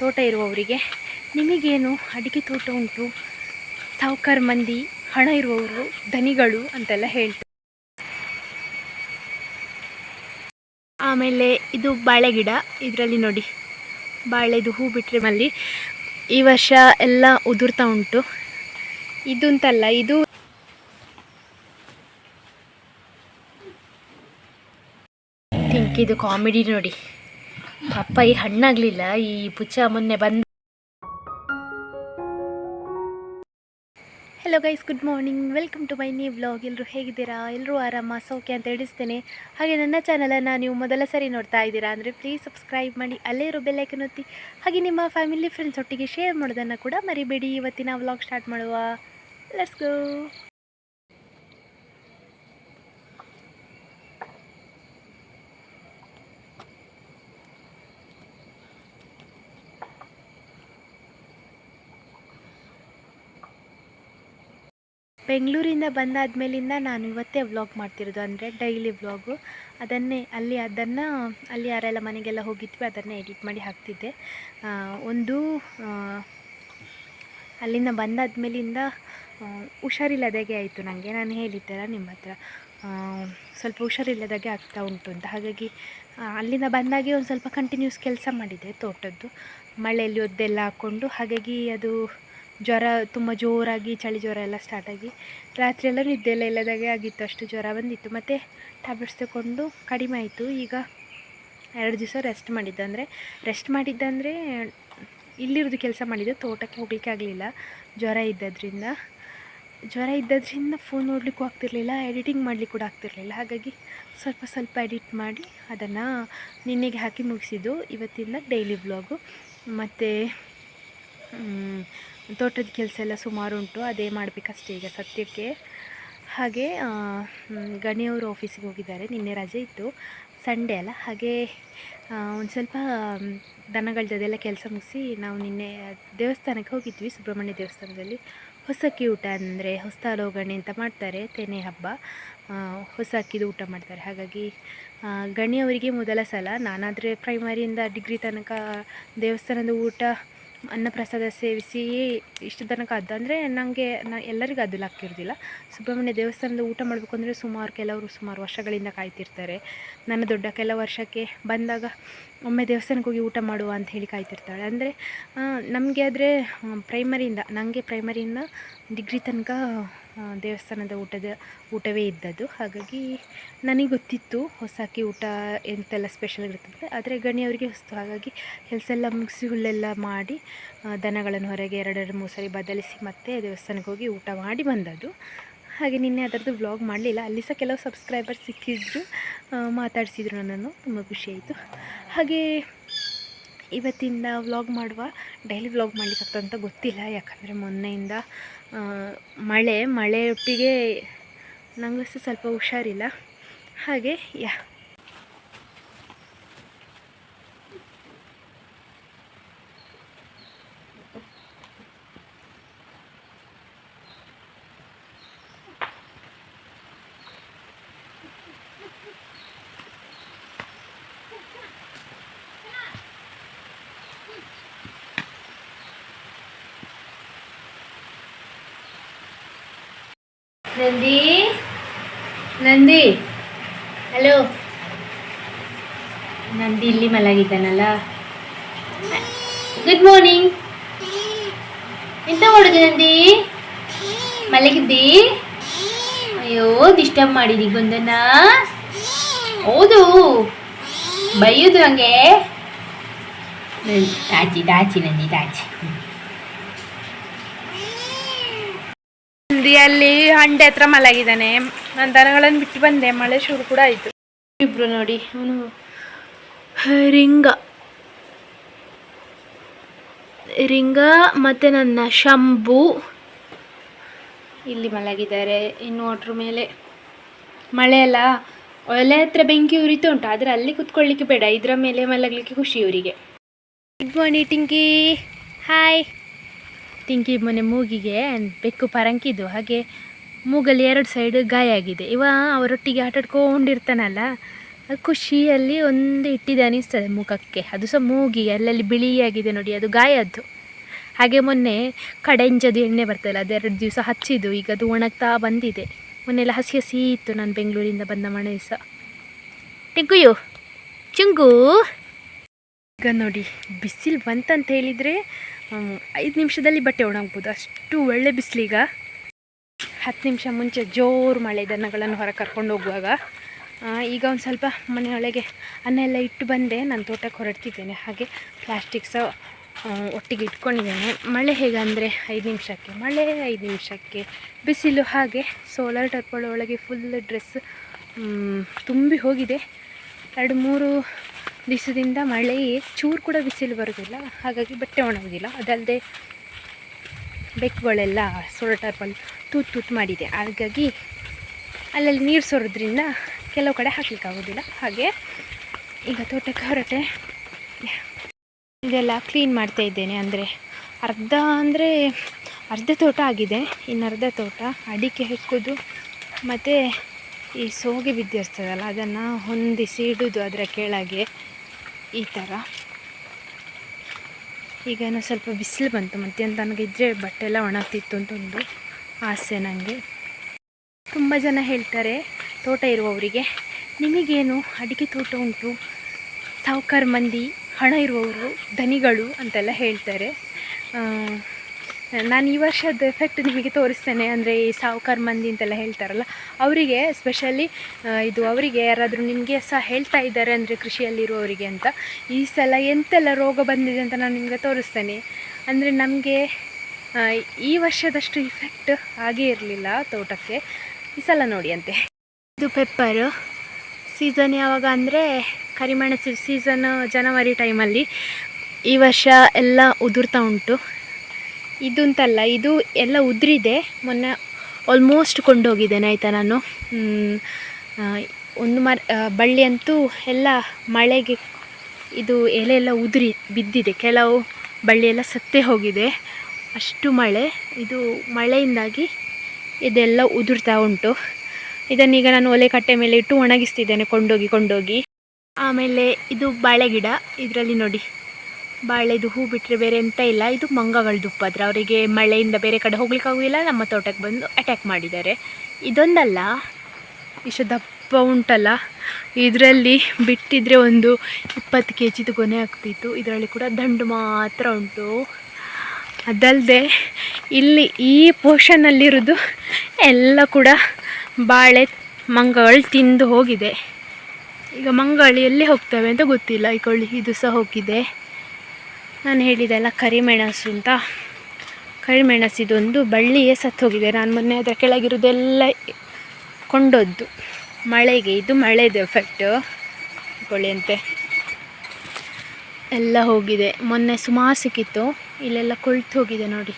ತೋಟ ಇರುವವರಿಗೆ ನಿಮಗೇನು ಅಡಿಕೆ ತೋಟ ಉಂಟು? ಸಾವುಕಾರ ಮಂದಿ, ಹಣ ಇರುವವರು, ಧನಿಗಳು ಅಂತೆಲ್ಲ ಹೇಳ್ತಾರೆ. ಆಮೇಲೆ ಇದು ಬಾಳೆ ಗಿಡ, ಇದರಲ್ಲಿ ನೋಡಿ. ಬಾಳೆದು ಹೂ ಬಿಟ್ಟರೆ ಮಲ್ಲಿ ಈ ವರ್ಷ ಎಲ್ಲ ಉದುರ್ತಾ ಉಂಟು. ಇದು ಅಂತಲ್ಲ ಇದು ಥಿಂಕ್ ಇದು ಕಾಮಿಡಿ ನೋಡಿ. ಪಪ್ಪಾಯಿ ಹಣ್ಣಾಗ್ಲಿಲ್ಲ. ಈ ಪುಚ್ಚ ಮೊನ್ನೆ ಬಂದು hello guys good morning welcome to my new vlog ಎಲ್ಲರೂ ಹೇಗಿದ್ದೀರಾ? ಎಲ್ಲರೂ ಆರಾಮ? ಸೌಖ್ಯ ಅಂತ ಹೇಳಿಸ್ತೇನೆ. ಹಾಗೆ ನನ್ನ ಚಾನಲನ್ನು ನೀವು ಮೊದಲ ಸರಿ ನೋಡ್ತಾ ಇದ್ದೀರಾ ಅಂದರೆ ಪ್ಲೀಸ್ ಸಬ್ಸ್ಕ್ರೈಬ್ ಮಾಡಿ, ಅಲ್ಲೇ ಇರೋ ಬೆಲ್ಲೈಕನ್ ಒತ್ತಿ. ಹಾಗೆ ನಿಮ್ಮ ಫ್ಯಾಮಿಲಿ ಫ್ರೆಂಡ್ಸ್ ಒಟ್ಟಿಗೆ ಶೇರ್ ಮಾಡೋದನ್ನು ಕೂಡ ಮರಿಬೇಡಿ. ಇವತ್ತಿನ ವ್ಲಾಗ್ ಸ್ಟಾರ್ಟ್ ಮಾಡುವ. ಲೆಟ್ಸ್ ಗೋ ಬೆಂಗಳೂರಿಂದ ಬಂದಾದ ಮೇಲಿಂದ ನಾನು ಇವತ್ತೇ ವ್ಲಾಗ್ ಮಾಡ್ತಿರೋದು, ಅಂದರೆ ಡೈಲಿ ವ್ಲಾಗು ಅದನ್ನೇ ಅಲ್ಲಿ ಅದನ್ನು, ಅಲ್ಲಿ ಯಾರೆಲ್ಲ ಮನೆಗೆಲ್ಲ ಹೋಗಿದ್ವಿ, ಅದನ್ನೇ ಎಡಿಟ್ ಮಾಡಿ ಹಾಕ್ತಿದ್ದೆ. ಒಂದು ಅಲ್ಲಿಂದ ಬಂದಾದ ಮೇಲಿಂದ ಹುಷಾರಿಲ್ಲದಾಗೆ ಆಯಿತು ನನಗೆ ನಾನು ಹೇಳಿದ್ದೆಲ್ಲ ನಿಮ್ಮ ಹತ್ರ. ಸ್ವಲ್ಪ ಹುಷಾರಿಲ್ಲದಾಗೆ ಆಗ್ತಾ ಉಂಟು ಅಂತ. ಹಾಗಾಗಿ ಅಲ್ಲಿಂದ ಬಂದಾಗೆ ಒಂದು ಸ್ವಲ್ಪ ಕಂಟಿನ್ಯೂಸ್ ಕೆಲಸ ಮಾಡಿದೆ ತೋಟದ್ದು. ಮಳೆಯಲ್ಲಿ ಒದ್ದೆಲ್ಲ ಹಾಕ್ಕೊಂಡು ಹಾಗಾಗಿ ಅದು ಜ್ವರ ತುಂಬ ಜೋರಾಗಿ, ಚಳಿ ಜ್ವರ ಎಲ್ಲ ಸ್ಟಾರ್ಟಾಗಿ ರಾತ್ರಿ ಎಲ್ಲ ನಿದ್ದೆ ಎಲ್ಲ ಇಲ್ಲದಾಗೆ ಆಗಿತ್ತು, ಅಷ್ಟು ಜ್ವರ ಬಂದಿತ್ತು. ಮತ್ತು ಟ್ಯಾಬ್ಲೆಟ್ಸ್ ತಗೊಂಡು ಕಡಿಮೆ ಆಯಿತು. ಈಗ ಎರಡು ದಿವಸ ರೆಸ್ಟ್ ಮಾಡಿದ್ದು. ಅಂದರೆ ರೆಸ್ಟ್ ಮಾಡಿದ್ದಂದರೆ ಇಲ್ಲಿರೋದು ಕೆಲಸ ಮಾಡಿದ್ದು, ತೋಟಕ್ಕೆ ಹೋಗಲಿಕ್ಕೆ ಆಗಲಿಲ್ಲ. ಜ್ವರ ಇದ್ದದ್ರಿಂದ. ಜ್ವರ ಇದ್ದದ್ರಿಂದ ಫೋನ್ ನೋಡಲಿಕ್ಕೂ ಆಗ್ತಿರ್ಲಿಲ್ಲ ಎಡಿಟಿಂಗ್ ಮಾಡಲಿಕ್ಕೆ ಕೂಡ ಆಗ್ತಿರ್ಲಿಲ್ಲ. ಹಾಗಾಗಿ ಸ್ವಲ್ಪ ಸ್ವಲ್ಪ ಎಡಿಟ್ ಮಾಡಿ ಅದನ್ನು ನಿನ್ನೆಗೆ ಹಾಕಿ ಮುಗಿಸಿದ್ದು. ಇವತ್ತಿಂದ ಡೈಲಿ ಬ್ಲಾಗು ಮತ್ತು ತೋಟದ ಕೆಲಸ ಎಲ್ಲ ಸುಮಾರು ಉಂಟು, ಅದೇ ಮಾಡಬೇಕಷ್ಟೇ ಈಗ ಸತ್ಯಕ್ಕೆ ಹಾಗೆ ಗಣಿಯವರು ಆಫೀಸಿಗೆ ಹೋಗಿದ್ದಾರೆ, ನಿನ್ನೆ ರಜೆ ಇತ್ತು. ಸಂಡೇ ಅಲ್ಲ, ಹಾಗೆ ಒಂದು ಸ್ವಲ್ಪ ದನಗಳ ದನಗಳದ್ದೆಲ್ಲ ಕೆಲಸ ಮುಗಿಸಿ ನಾವು ನಿನ್ನೆ ದೇವಸ್ಥಾನಕ್ಕೆ ಹೋಗಿದ್ವಿ, ಸುಬ್ರಹ್ಮಣ್ಯ ದೇವಸ್ಥಾನದಲ್ಲಿ. ಹೊಸ ಅಕ್ಕಿ ಊಟ ಅಂದರೆ, ಹೊಸ ಒಗ್ಗರಣೆ ಅಂತ ಮಾಡ್ತಾರೆ, ತೆನೆ ಹಬ್ಬ. ಹೊಸ ಅಕ್ಕಿದು ಊಟ ಮಾಡ್ತಾರೆ. ಹಾಗಾಗಿ ಗಣಿಯವರಿಗೆ ಮೊದಲ ಸಲ, ನಾನಾದರೆ ಪ್ರೈಮರಿಯಿಂದ ಡಿಗ್ರಿ ತನಕ ದೇವಸ್ಥಾನದ ಊಟ ಅನ್ನಪ್ರಸಾದ ಸೇವಿಸಿ ಇಷ್ಟು ತನಕ ಅದು ಅಂದರೆ ನನಗೆ ನಾ ಎಲ್ಲರಿಗೂ ಅದು ಲಕ್ಕಿರೋದಿಲ್ಲ ಸುಬ್ರಹ್ಮಣ್ಯ ದೇವಸ್ಥಾನದ ಊಟ ಮಾಡಬೇಕು ಅಂದರೆ ಸುಮಾರು ಕೆಲವರು ಸುಮಾರು ವರ್ಷಗಳಿಂದ ಕಾಯ್ತಿರ್ತಾರೆ. ನನ್ನ ದೊಡ್ಡ ಕೆಲ ವರ್ಷಕ್ಕೆ ಬಂದಾಗ ಒಮ್ಮೆ ದೇವಸ್ಥಾನಕ್ಕೆ ಹೋಗಿ ಊಟ ಮಾಡುವ ಅಂತ ಹೇಳಿ ಕಾಯ್ತಿರ್ತಾಳೆ. ಅಂದರೆ ನಮಗೆ ಆದರೆ ಪ್ರೈಮರಿಯಿಂದ ನನಗೆ ಪ್ರೈಮರಿಯಿಂದ ಡಿಗ್ರಿ ತನಕ ದೇವಸ್ಥಾನದ ಊಟದ, ಊಟವೇ ಇದ್ದದ್ದು. ಹಾಗಾಗಿ ನನಗೆ ಗೊತ್ತಿತ್ತು ಹೊಸ ಅಕ್ಕಿ ಊಟ ಎಂತೆಲ್ಲ ಸ್ಪೆಷಲ್ ಇರ್ತದೆ ಆದರೆ ಗಣಿಯವರಿಗೆ ಹೊಸ್ತು. ಹಾಗಾಗಿ ಕೆಲಸ ಎಲ್ಲ ಮುಗಿಸಿ ಹುಲ್ಲೆಲ್ಲ ಮಾಡಿ ದನಗಳನ್ನು ಹೊರಗೆ ಎರಡೆರಡು ಮೂರು ಸರಿ ಬದಲಿಸಿ ಮತ್ತೆ ದೇವಸ್ಥಾನಕ್ಕೆ ಹೋಗಿ ಊಟ ಮಾಡಿ ಬಂದದ್ದು. ಹಾಗೆ ನಿನ್ನೆ ಅದರದ್ದು ವ್ಲಾಗ್ ಮಾಡಲಿಲ್ಲ. ಅಲ್ಲಿ ಸಹ ಕೆಲವು ಸಬ್ಸ್ಕ್ರೈಬರ್ ಸಿಕ್ಕಿದ್ರು. ಮಾತಾಡಿಸಿದ್ರು ನನ್ನನ್ನು. ತುಂಬ ಖುಷಿಯಾಯಿತು ಹಾಗೆ ಇವತ್ತಿಂದ ವ್ಲಾಗ್ ಮಾಡುವ ಡೈಲಿ ವ್ಲಾಗ್ ಮಾಡ್ಲಿಕ್ಕೆ ಅಂತ ಗೊತ್ತಿಲ್ಲ. ಯಾಕಂದರೆ ಮೊನ್ನೆಯಿಂದ ಮಳೆ ಮಳೆ ಮಳೆಯೊಟ್ಟಿಗೆ ನನಗೂ ಸಹ ಸ್ವಲ್ಪ ಹುಷಾರಿಲ್ಲ. ಹಾಗೆ, ಯಾ ನಂದಿ? ನಂದಿ? ಹಲೋ ನಂದಿ ಇಲ್ಲಿ ಮಲಗಿದ್ದಾನಲ್ಲ. ಗುಡ್ ಮಾರ್ನಿಂಗ್ ಎಂತ ಮಾಡುದು ನಂದಿ? ಮಲಗಿದ್ದಿ? ಅಯ್ಯೋ ಡಿಸ್ಟರ್ಬ್ ಮಾಡಿದಿ ಗೊಂದನ ಹೌದು. ಬೈಯೋದು ಹಂಗೆ. ದಾಚಿ ದಾಚಿ, ನಂದಿ ತಾಚಿ ಅಲ್ಲಿ ಹಂಡೆ ಹತ್ರ ಮಲಗಿದ್ದಾನೆ. ನಾನು ದನಗಳನ್ನು ಬಿಟ್ಟು ಬಂದೆ. ಮಳೆ ಶುರು ಕೂಡ ಆಯಿತು. ಇಬ್ರು ನೋಡಿ, ಅವನು ರಿಂಗ. ರಿಂಗ ಮತ್ತು ನನ್ನ ಶಂಭು. ಇಲ್ಲಿ ಮಲಗಿದ್ದಾರೆ. ಇನ್ನು ಅದ್ರ ಮೇಲೆ. ಮಳೆ ಅಲ್ಲ, ಒಲೆ ಹತ್ರ ಬೆಂಕಿ ಉರಿತು ಉಂಟು. ಆದರೆ ಅಲ್ಲಿ ಕುತ್ಕೊಳ್ಳಿಕ್ಕೆ ಬೇಡ. ಇದರ ಮೇಲೆ ಮಲಗಲಿಕ್ಕೆ ಖುಷಿ ಇವರಿಗೆ. Good morning Tinky hi Tinky ಮೊನ್ನೆ ಮೂಗಿಗೆ ಬೆಕ್ಕು ಪರಂಕಿದ್ದು. ಹಾಗೆ ಮೂಗಲ್ಲಿ ಎರಡು ಸೈಡ್ ಗಾಯ ಆಗಿದೆ. ಇವ ಅವರೊಟ್ಟಿಗೆ ಆಟಾಡ್ಕೊಂಡಿರ್ತಾನಲ್ಲ, ಖುಷಿಯಲ್ಲಿ ಒಂದು ಇಟ್ಟಿದೆ ಅನಿಸ್ತದೆ ಮುಖಕ್ಕೆ. ಅದು ಸಹ ಮೂಗಿ, ಅಲ್ಲಲ್ಲಿ ಬಿಳಿಯಾಗಿದೆ ನೋಡಿ, ಅದು ಗಾಯದ್ದು ಹಾಗೆ ಮೊನ್ನೆ ಕಡೆಂಜದು ಎಣ್ಣೆ ಬರ್ತಲ್ಲ ಅದೆರಡು ದಿವಸ ಹಚ್ಚಿದ್ದು, ಈಗ ಅದು ಒಣಗ್ತಾ ಬಂದಿದೆ. ಮೊನ್ನೆಲ್ಲ ಹಸಿ ಹಸಿ ಇತ್ತು ನಾನು ಬೆಂಗಳೂರಿಂದ ಬಂದ ಮನೆ ದಿವಸ ಟಿಂಕುಯು, ಚುಂಗು. ಈಗ ನೋಡಿ, ಬಿಸಿಲು ಬಂತಂತ ಹೇಳಿದರೆ ಐದು ನಿಮಿಷದಲ್ಲಿ ಬಟ್ಟೆ ಒಣಗ್ಬೋದು. ಅಷ್ಟು ಒಳ್ಳೆ ಬಿಸಿಲೀಗ ಹತ್ತು ನಿಮಿಷ ಮುಂಚೆ ಜೋರು ಮಳೆ, ದನಗಳನ್ನು ಹೊರಗೆ ಕರ್ಕೊಂಡು ಹೋಗುವಾಗ. ಈಗ ಒಂದು ಸ್ವಲ್ಪ ಮನೆಯೊಳಗೆ ಅನ್ನ ಎಲ್ಲ ಇಟ್ಟು ಬಂದೆ. ನಾನು ತೋಟಕ್ಕೆ ಹೊರಡ್ತಿದ್ದೇನೆ. ಹಾಗೆ ಪ್ಲಾಸ್ಟಿಕ್ ಸಹ ಒಟ್ಟಿಗೆ ಇಟ್ಕೊಂಡಿದ್ದೇನೆ. ಮಳೆ ಹೇಗಂದರೆ ಐದು ನಿಮಿಷಕ್ಕೆ, ಮಳೆ ಐದು ನಿಮಿಷಕ್ಕೆ. ಬಿಸಿಲು ಹಾಗೆ ಸೋಲಾರ್ ಟರ್ಪಲ್ ಒಳಗೆ ಫುಲ್ ಡ್ರೆಸ್ ತುಂಬಿ ಹೋಗಿದೆ. ಎರಡು ಮೂರು ದಿವಸದಿಂದ ಮಳೆ ಚೂರು ಕೂಡ ಬಿಸಿಲು ಬರೋದಿಲ್ಲ. ಹಾಗಾಗಿ ಬಟ್ಟೆ ಒಣಗೋದಿಲ್ಲ. ಅದಲ್ಲದೆ ಬೆಕ್ಕುಗಳೆಲ್ಲ ಸೋಲಾರ್ ಟರ್ಪಲ್ ತೂತು ತೂತು ಮಾಡಿದೆ. ಹಾಗಾಗಿ ಅಲ್ಲಲ್ಲಿ ನೀರು ಸೋರೋದ್ರಿಂದ ಕೆಲವು ಕಡೆ ಹಾಕ್ಲಿಕ್ಕಾಗೋದಿಲ್ಲ ಹಾಗೆ ಈಗ ತೋಟಕ್ಕೆ ಹೊರಟೆ. ಇದೆಲ್ಲ ಕ್ಲೀನ್ ಮಾಡ್ತಾ ಇದ್ದೇನೆ. ಅಂದರೆ ಅರ್ಧ ಅಂದರೆ ಅರ್ಧ ತೋಟ ಆಗಿದೆ. ಇನ್ನು ಅರ್ಧ ತೋಟ ಅಡಿಕೆ ಹೆಕ್ಕೋದು ಮತ್ತು ಈ ಸೋಗೆ ಬಿದ್ದಿರ್ತದಲ್ಲ, ಅದನ್ನು ಹೊಂದಿಸಿ ಇಡೋದು ಅದರ ಕೆಳಗೆ. ಈ ಥರ ಈಗ ಏನೋ ಸ್ವಲ್ಪ ಬಿಸಿಲು ಬಂತು ಮತ್ತೆ ನನಗೆ ಇದ್ದರೆ ಬಟ್ಟೆ ಎಲ್ಲ ಒಣಗ್ತಿತ್ತು ಅಂತ ಒಂದು ಆಸೆ ನನಗೆ ತುಂಬ ಜನ ಹೇಳ್ತಾರೆ ತೋಟ ಇರುವವರಿಗೆ, ನಿಮಗೇನು ಅಡಿಕೆ ತೋಟ ಉಂಟು? ಸಾವುಕಾರ ಮಂದಿ, ಹಣ ಇರುವವರು, ಧನಿಗಳು ಅಂತೆಲ್ಲ ಹೇಳ್ತಾರೆ. ನಾನು ಈ ವರ್ಷದ ಎಫೆಕ್ಟ್ ನಿಮಗೆ ತೋರಿಸ್ತೇನೆ. ಅಂದರೆ ಈ ಸಾವುಕಾರ ಮಂದಿ ಅಂತೆಲ್ಲ ಹೇಳ್ತಾರಲ್ಲ, ಅವರಿಗೆ ಸ್ಪೆಷಲಿ ಇದು ಅವರಿಗೆ ಯಾರಾದರೂ ನಿಮಗೆ ಸಹ ಹೇಳ್ತಾ ಇದ್ದಾರೆ ಅಂದರೆ ಕೃಷಿಯಲ್ಲಿರುವವರಿಗೆ ಅಂತ, ಈ ಸಲ ಎಂತೆಲ್ಲ ರೋಗ ಬಂದಿದೆ ಅಂತ ನಾನು ನಿಮಗೆ ತೋರಿಸ್ತೇನೆ. ಅಂದರೆ ನಮಗೆ ಈ ವರ್ಷದಷ್ಟು ಇಫೆಕ್ಟ್ ಆಗೇ ಇರಲಿಲ್ಲ ತೋಟಕ್ಕೆ. ಈ ಸಲ ನೋಡಿ ಅಂತೆ. ಇದು ಪೆಪ್ಪರು ಸೀಸನ್ ಯಾವಾಗ ಅಂದರೆ ಕರಿಮೆಣಸು ಸೀಸನ್ ಜನವರಿ ಟೈಮಲ್ಲಿ ಈ ವರ್ಷ ಎಲ್ಲ ಉದುರ್ತಾ ಉಂಟು. ಇದು ಅಂತಲ್ಲ ಇದು ಎಲ್ಲ ಉದುರಿದೆ. ಮೊನ್ನೆ ಆಲ್ಮೋಸ್ಟ್ ಕೊಂಡೋಗಿದ್ದೇನೆ ಆಯಿತಾ ನಾನು. ಒಂದು ಮರ ಬಳ್ಳಿ ಅಂತೂ ಎಲ್ಲ ಮಳೆಗೆ ಇದು ಎಲೆ ಎಲ್ಲ ಉದುರಿ, ಬಿದ್ದಿದೆ. ಕೆಲವು ಬಳ್ಳಿ ಎಲ್ಲ ಸತ್ತೇ ಹೋಗಿದೆ. ಅಷ್ಟು ಮಳೆ, ಇದು ಮಳೆಯಿಂದಾಗಿ ಇದೆಲ್ಲ ಉದುರ್ತಾ ಉಂಟು. ಇದನ್ನೀಗ ನಾನು ಒಲೆ ಕಟ್ಟೆ ಮೇಲೆ ಇಟ್ಟು ಒಣಗಿಸ್ತಿದ್ದೇನೆ, ಕೊಂಡೋಗಿ ಕೊಂಡೋಗಿ. ಆಮೇಲೆ ಇದು ಬಾಳೆ ಗಿಡ ಇದರಲ್ಲಿ ನೋಡಿ. ಬಾಳೆದು ಹೂ ಬಿಟ್ಟರೆ ಬೇರೆ ಎಂತ ಇಲ್ಲ. ಇದು ಮಂಗಗಳ ದುಪ್ಪಾದ್ರೆ ಅವರಿಗೆ ಮಳೆಯಿಂದ ಬೇರೆ ಕಡೆ ಹೋಗ್ಲಿಕ್ಕಾಗೋದಿಲ್ಲ ನಮ್ಮ ತೋಟಕ್ಕೆ ಬಂದು ಅಟ್ಯಾಕ್ ಮಾಡಿದ್ದಾರೆ. ಇದೊಂದಲ್ಲ ಇಷ್ಟು ದಪ್ಪ ಉಂಟಲ್ಲ. ಇದರಲ್ಲಿ ಬಿಟ್ಟಿದ್ರೆ ಒಂದು ಇಪ್ಪತ್ತು ಕೆ ಜಿದು ಗೊನೆ ಆಗ್ತಿತ್ತು. ಇದರಲ್ಲಿ ಕೂಡ ದಂಡು ಮಾತ್ರ ಉಂಟು. ಅದಲ್ಲದೆ ಇಲ್ಲಿ ಈ ಪೋರ್ಷನ್ನಲ್ಲಿರೋದು ಎಲ್ಲ ಕೂಡ ಬಾಳೆ ಮಂಗಗಳು ತಿಂದು ಹೋಗಿದೆ. ಈಗ ಮಂಗಳು ಎಲ್ಲಿ ಹೋಗ್ತವೆ ಅಂತ ಗೊತ್ತಿಲ್ಲ. ಈ ಕೊಳ್ಳಿ ಇದು ಸಹ ಹೋಗಿದೆ. ನಾನು ಹೇಳಿದೆಲ್ಲ ಕರಿಮೆಣಸು ಅಂತ. ಕರಿಮೆಣಸು ಇದೊಂದು ಬಳ್ಳಿಯೇ ಸತ್ತು ಹೋಗಿದೆ ನಾನು ಮೊನ್ನೆ ಅದರ ಕೆಳಗಿರೋದೆಲ್ಲ ಕೊಂಡೊದ್ದು. ಮಳೆಗೆ ಇದು ಮಳೆದು ಎಫೆಕ್ಟು ಅಂತೆ. ಎಲ್ಲ ಹೋಗಿದೆ. ಮೊನ್ನೆ ಸುಮಾರು ಸಿಕ್ಕಿತ್ತು ಇಲ್ಲೆಲ್ಲ ಕೊಳ್ತು ಹೋಗಿದೆ ನೋಡಿ.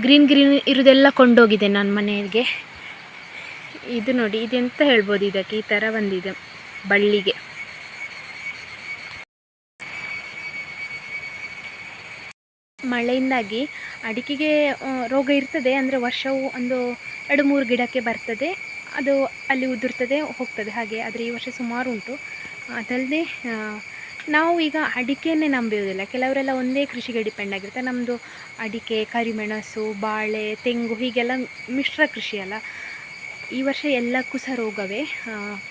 ಗ್ರೀನ್ ಗ್ರೀನ್ ಇರೋದೆಲ್ಲ ಕೊಂಡೋಗಿದೆ ನನ್ನ ಮನೆಗೆ. ಇದು ನೋಡಿ, ಇದೆಂತ ಹೇಳ್ಬೋದು ಇದಕ್ಕೆ? ಈ ಥರ ಬಂದಿದೆ ಬಳ್ಳಿಗೆ. ಮಳೆಯಿಂದಾಗಿ ಅಡಿಕೆಗೆ ರೋಗ ಇರ್ತದೆ. ಅಂದರೆ ವರ್ಷವು ಒಂದು ಎರಡು ಮೂರು ಗಿಡಕ್ಕೆ ಬರ್ತದೆ. ಅದು ಅಲ್ಲಿ ಉದುರ್ತದೆ, ಹೋಗ್ತದೆ. ಹಾಗೆ ಆದರೆ ಈ ವರ್ಷ ಸುಮಾರು ಉಂಟು. ಅದಲ್ಲದೆ ನಾವು ಈಗ ಅಡಿಕೆಯನ್ನೇ ನಂಬಿರೋದಿಲ್ಲ ಕೆಲವರೆಲ್ಲ ಒಂದೇ ಕೃಷಿಗೆ ಡಿಪೆಂಡ್ ಆಗಿರುತ್ತೆ ನಮ್ಮದು ಅಡಿಕೆ, ಕರಿಮೆಣಸು, ಬಾಳೆ, ತೆಂಗು ಹೀಗೆಲ್ಲ ಮಿಶ್ರ ಕೃಷಿ ಅಲ್ಲ. ಈ ವರ್ಷ ಎಲ್ಲಕ್ಕೂ ಸಹ ರೋಗವೇ.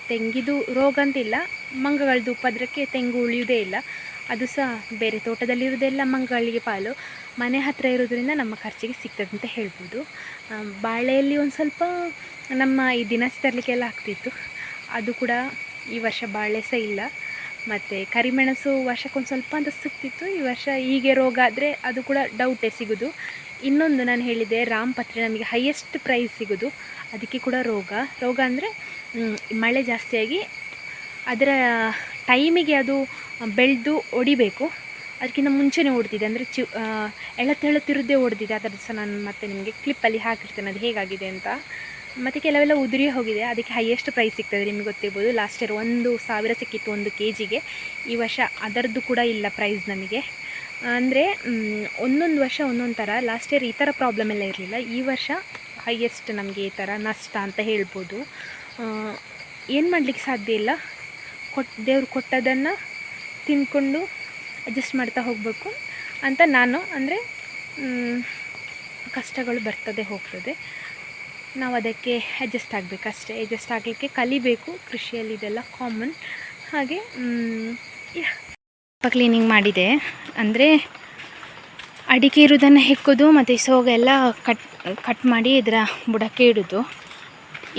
ತೆಂಗಿದು ರೋಗ ಅಂತಿಲ್ಲ. ಮಂಗಗಳದ್ದು ಉಪದ್ರಕ್ಕೆ ತೆಂಗು ಉಳಿಯುವುದೇ ಇಲ್ಲ. ಅದು ಸಹ ಬೇರೆ ತೋಟದಲ್ಲಿರೋದೆಲ್ಲ ಮಂಗಗಳಿಗೆ ಪಾಲು. ಮನೆ ಹತ್ತಿರ ಇರೋದ್ರಿಂದ ನಮ್ಮ ಖರ್ಚಿಗೆ ಸಿಗ್ತದೆ ಅಂತ ಹೇಳ್ಬೋದು. ಬಾಳೆಯಲ್ಲಿ ಒಂದು ಸ್ವಲ್ಪ ನಮ್ಮ ಈ ದಿನಸಿ ತರಲಿಕ್ಕೆಲ್ಲ ಆಗ್ತಿತ್ತು. ಅದು ಕೂಡ ಈ ವರ್ಷ ಬಾಳೆ ಸಹ ಇಲ್ಲ. ಮತ್ತು ಕರಿಮೆಣಸು ವರ್ಷಕ್ಕೊಂದು ಸ್ವಲ್ಪ ಅಂತ ಸಿಗ್ತಿತ್ತು. ಈ ವರ್ಷ ಹೀಗೆ ರೋಗ ಆದರೆ ಅದು ಕೂಡ ಡೌಟೇ ಸಿಗೋದು. ಇನ್ನೊಂದು ನಾನು ಹೇಳಿದೆ ರಾಮಪತ್ರೆ ನಮಗೆ ಹೈಯೆಸ್ಟ್ ಪ್ರೈಸ್ ಸಿಗೋದು. ಅದಕ್ಕೆ ಕೂಡ ರೋಗ. ರೋಗ ಅಂದರೆ ಮಳೆ ಜಾಸ್ತಿಯಾಗಿ ಅದರ ಟೈಮಿಗೆ ಅದು ಬೆಳೆದು ಒಡಿಬೇಕು. ಅದಕ್ಕಿಂತ ಮುಂಚೆನೇ ಓಡ್ತಿದೆ ಅಂದರೆ ಚಿ ಎಳತೆಳುತ್ತಿರೋದೇ ಓಡ್ತಿದೆ ಅದರ ಸಹ ನಾನು ಮತ್ತೆ ನಿಮಗೆ ಕ್ಲಿಪ್ಪಲ್ಲಿ ಹಾಕಿರ್ತೇನೆ. ಅದು ಹೇಗಾಗಿದೆ ಅಂತ. ಮತ್ತು ಕೆಲವೆಲ್ಲ ಉದುರಿ ಹೋಗಿದೆ. ಅದಕ್ಕೆ ಹೈಯೆಸ್ಟ್ ಪ್ರೈಸ್ ಸಿಗ್ತದೆ ನಿಮಗೆ ಗೊತ್ತಿರ್ಬೋದು. ಲಾಸ್ಟ್ ಇಯರ್ ಒಂದು ಸಾವಿರ ಸಿಕ್ಕಿತ್ತು ಒಂದು ಕೆ ಜಿಗೆ ಈ ವರ್ಷ ಅದರದ್ದು ಕೂಡ ಇಲ್ಲ ಪ್ರೈಸ್ ನಮಗೆ. ಅಂದರೆ ಒಂದೊಂದು ವರ್ಷ ಒಂದೊಂದು ಥರ ಲಾಸ್ಟ್ ಇಯರ್ ಈ ಥರ ಪ್ರಾಬ್ಲಮ್ ಎಲ್ಲ ಇರಲಿಲ್ಲ. ಈ ವರ್ಷ ಹೈಯೆಸ್ಟ್ ನಮಗೆ ಈ ಥರ ನಷ್ಟ ಅಂತ ಹೇಳ್ಬೋದು. ಏನು ಮಾಡಲಿಕ್ಕೆ ಸಾಧ್ಯ ಇಲ್ಲ? ಕೊಟ್ಟು ದೇವ್ರು ಕೊಟ್ಟದನ್ನು ತಿಂದ್ಕೊಂಡು ಅಡ್ಜಸ್ಟ್ ಮಾಡ್ತಾ ಹೋಗಬೇಕು ಅಂತ ನಾನು, ಅಂದರೆ ಕಷ್ಟಗಳು ಬರ್ತದೆ, ಹೋಗ್ತದೆ. ನಾವು ಅದಕ್ಕೆ ಅಡ್ಜಸ್ಟ್ ಆಗಬೇಕು ಅಷ್ಟೇ ಅಡ್ಜಸ್ಟ್ ಆಗಲಿಕ್ಕೆ ಕಲಿಬೇಕು. ಕೃಷಿಯಲ್ಲಿ ಇದೆಲ್ಲ ಕಾಮನ್ ಹಾಗೆ ಕ್ಲೀನಿಂಗ್ ಮಾಡಿದೆ. ಅಂದರೆ ಅಡಿಕೆ ಇರುವುದನ್ನು ಹೆಕ್ಕೋದು ಮತ್ತು ಸೋಗೆಲ್ಲ ಕಟ್ ಕಟ್ ಮಾಡಿ ಇದರ ಬುಡಕ್ಕೆ ಇಡೋದು.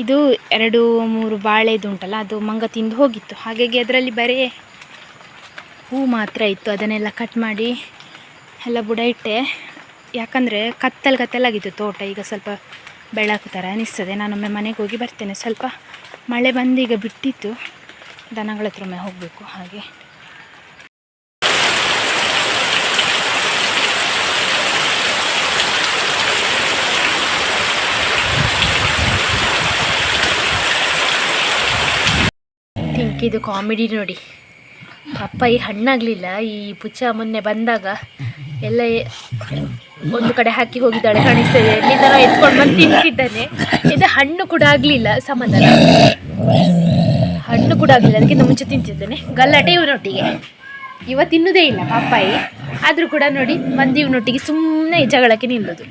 ಇದು ಎರಡು ಮೂರು ಬಾಳೆದು ಉಂಟಲ್ಲ, ಅದು ಮಂಗ ತಿಂದು ಹೋಗಿತ್ತು. ಹಾಗಾಗಿ ಅದರಲ್ಲಿ ಬರೀ ಹೂ ಮಾತ್ರ ಇತ್ತು. ಅದನ್ನೆಲ್ಲ ಕಟ್ ಮಾಡಿ ಎಲ್ಲ ಬುಡ ಇಟ್ಟೆ. ಯಾಕಂದರೆ ಕತ್ತಲು ಕತ್ತಲಾಗಿತ್ತು ತೋಟ. ಈಗ ಸ್ವಲ್ಪ ಬೆಳಕು ಥರ ಅನಿಸ್ತದೆ. ನಾನೊಮ್ಮೆ ಮನೆಗೆ ಹೋಗಿ ಬರ್ತೇನೆ. ಸ್ವಲ್ಪ ಮಳೆ ಬಂದು ಈಗ ಬಿಟ್ಟಿತ್ತು. ದನಗಳ ಹತ್ರ ಒಮ್ಮೆ ಹೋಗಬೇಕು ಹಾಗೆ. ಟಿಂಕಿದು ಕಾಮಿಡಿ ನೋಡಿ. ಪಪ್ಪಾಯಿ ಹಣ್ಣಾಗಲಿಲ್ಲ, ಈ ಪುಚ್ಚ ಮೊನ್ನೆ ಬಂದಾಗ ಎಲ್ಲ ಒಂದು ಕಡೆ ಹಾಕಿ ಹೋಗಿದ್ದಾಳೆ ಕಾಣಿಸ್ತದೆ ಈ ಥರ ಎತ್ಕೊಂಡು ಬಂದು ತಿಂತಿದ್ದಾನೆ. ಇದು ಹಣ್ಣು ಕೂಡ ಆಗಲಿಲ್ಲ ಸಮಾಧಾನ ಹಣ್ಣು ಕೂಡ ಆಗಲಿಲ್ಲ, ಅದಕ್ಕಿಂತ ಮುಂಚೆ ತಿಂತಿದ್ದಾನೆ. ಗಲ್ಲಾಟೆ ಇವನೊಟ್ಟಿಗೆ. ಇವ ತಿನ್ನುವುದೇ ಇಲ್ಲ ಪಪ್ಪಾಯಿ. ಆದರೂ ಕೂಡ ನೋಡಿ, ಬಂದು ಇವನೊಟ್ಟಿಗೆ ಸುಮ್ಮನೆ ಜಗಳಕ್ಕೆ ನಿಲ್ಲೋದು.